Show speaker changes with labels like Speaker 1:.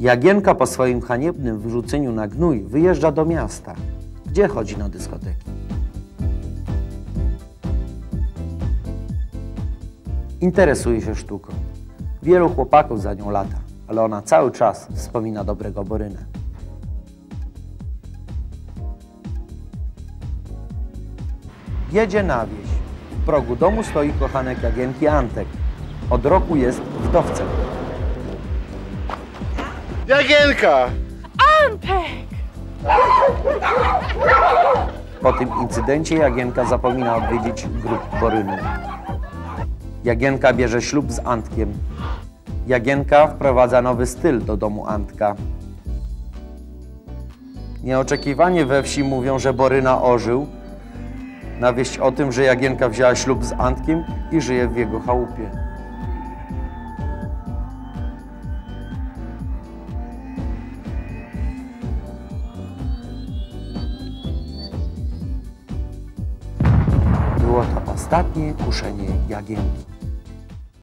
Speaker 1: Jagienka po swoim haniebnym wyrzuceniu na gnój wyjeżdża do miasta, gdzie chodzi na dyskoteki. Interesuje się sztuką. Wielu chłopaków za nią lata, ale ona cały czas wspomina dobrego Borynę. Jedzie na wieś. W progu domu stoi kochanek Jagienki Antek. Od roku jest wdowcem.
Speaker 2: Jagienka!
Speaker 3: Antek!
Speaker 1: Po tym incydencie Jagienka zapomina odwiedzić grób Boryny. Jagienka bierze ślub z Antkiem. Jagienka wprowadza nowy styl do domu Antka. Nieoczekiwanie we wsi mówią, że Boryna ożył. Na wieść o tym, że Jagienka wzięła ślub z Antkiem i żyje w jego chałupie. Ostatnie kuszenie Jagienki.